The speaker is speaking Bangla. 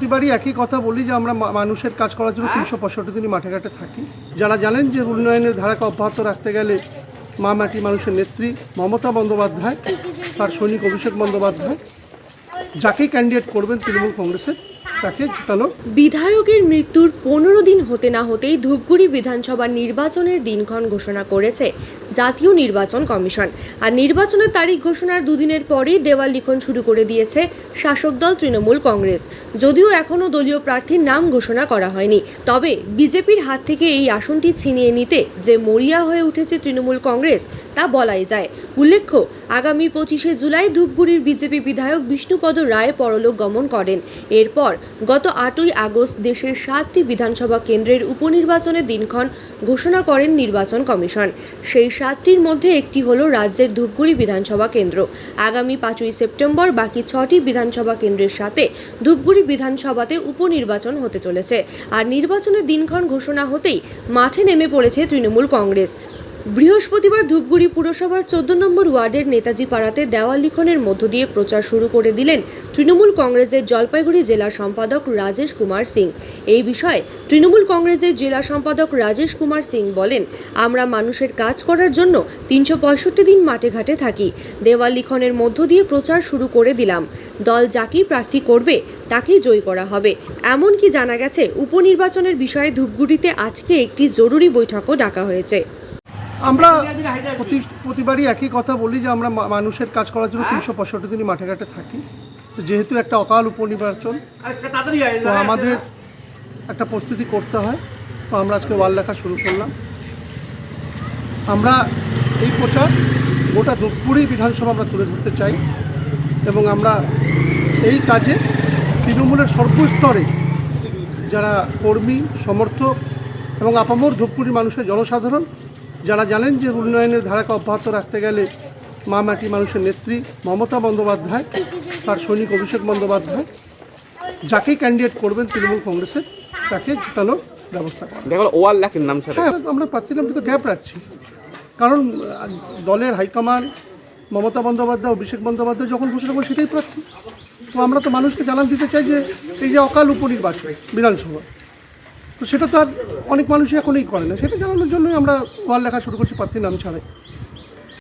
প্রতিবারই একই কথা বলি যে আমরা মানুষের কাজ করার জন্য তিনশো পঁয়ষট্টি দিনই মাঠে ঘাটে থাকি। যারা জানেন যে উন্নয়নের ধারাকে অব্যাহত রাখতে গেলে মা মাটি মানুষের নেত্রী মমতা বন্দ্যোপাধ্যায়, তার সৈনিক অভিষেক বন্দ্যোপাধ্যায়, যাকেই ক্যান্ডিডেট করবেন তৃণমূল কংগ্রেসের বিধায়কের মৃত্যুর পনেরো দিন হতে না হতেই ধূপগুড়ি বিধানসভা নির্বাচনের দিনক্ষণ ঘোষণা করেছে জাতীয় নির্বাচন কমিশন। আর নির্বাচনের তারিখ ঘোষণার দুদিনের পরেই দেওয়াল লিখন শুরু করে দিয়েছে শাসক দল তৃণমূল কংগ্রেস। যদিও এখনও দলীয় প্রার্থীর নাম ঘোষণা করা হয়নি। তবে বিজেপির হাত থেকে এই আসনটি ছিনিয়ে নিতে যে মরিয়া হয়ে উঠেছে তৃণমূল কংগ্রেস, তা বলাই যায়। উল্লেখ্য, আগামী পঁচিশে জুলাই ধূপগুড়ির বিজেপি বিধায়ক বিষ্ণুপদ রায় পরলোক গমন করেন। এরপর গত আটই আগস্ট দেশের সাতটি বিধানসভা কেন্দ্রের উপনির্বাচনের দিনক্ষণ ঘোষণা করেন নির্বাচন কমিশন। সেই সাতটির মধ্যে একটি হল রাজ্যের ধূপগুড়ি বিধানসভা কেন্দ্র। আগামী পাঁচই সেপ্টেম্বর বাকি ছটি বিধানসভা কেন্দ্রের সাথে ধূপগুড়ি বিধানসভাতে উপনির্বাচন হতে চলেছে। আর নির্বাচনের দিনক্ষণ ঘোষণা হতেই মাঠে নেমে পড়েছে তৃণমূল কংগ্রেস। বৃহস্পতিবার ধূপগুড়ি পুরসভার চোদ্দ নম্বর ওয়ার্ডের নেতাজি পাড়াতে দেওয়াল লিখনের মধ্য দিয়ে প্রচার শুরু করে দিলেন তৃণমূল কংগ্রেসের জলপাইগুড়ি জেলা সম্পাদক রাজেশ কুমার সিং। এই বিষয়ে তৃণমূল কংগ্রেসের জেলা সম্পাদক রাজেশ কুমার সিং বলেন, আমরা মানুষের কাজ করার জন্য তিনশো পঁয়ষট্টি দিন মাঠে ঘাটে থাকি। দেওয়াল লিখনের মধ্য দিয়ে প্রচার শুরু করে দিলাম। দল যাকেই প্রার্থী করবে, তাকেই জয়ী করা হবে। এমনকি জানা গেছে, উপনির্বাচনের বিষয়ে ধূপগুড়িতে আজকে একটি জরুরি বৈঠকও ডাকা হয়েছে। আমরা প্রতি প্রতিবারই একই কথা বলি যে আমরা মানুষের কাজ করার জন্য তিনশো পঁয়ষট্টি দিনই মাঠে ঘাটে থাকি যেহেতু একটা অকাল উপনির্বাচন তো আমাদের একটা প্রস্তুতি করতে হয়। তো আমরা আজকে ওয়াল লেখা শুরু করলাম। আমরা এই প্রচার গোটা ধূপগুড়ি বিধানসভা আমরা তুলে ধরতে চাই এবং আমরা এই কাজে তৃণমূলের সর্বস্তরে যারা কর্মী সমর্থক এবং আপামর ধূপগুড়ি মানুষের জনসাধারণ যারা জানেন যে উন্নয়নের ধারাকে অব্যাহত রাখতে গেলে মা মাটি মানুষের নেত্রী মমতা বন্দ্যোপাধ্যায় তার সৈনিক অভিষেক বন্দ্যোপাধ্যায় যাকে ক্যান্ডিডেট করবেন তৃণমূল কংগ্রেসের তাকে জিতানোর ব্যবস্থা করা। দেখা গেল নাম হ্যাঁ আমরা প্রার্থীর নামটা তো গ্যাপ রাখছি। কারণ দলের হাইকমান্ড মমতা বন্দ্যোপাধ্যায় অভিষেক বন্দ্যোপাধ্যায় যখন ঘোষণা করে সেটাই প্রার্থী। তো আমরা তো মানুষকে জানান দিতে চাই যে এই যে অকাল উপনির্বাচন বিধানসভা তো সেটা তো আর অনেক মানুষই এখনই করে না। সেটা জানানোর জন্যই আমরা ওয়াল লেখা শুরু করছি প্রার্থীর নাম ছাড়াই।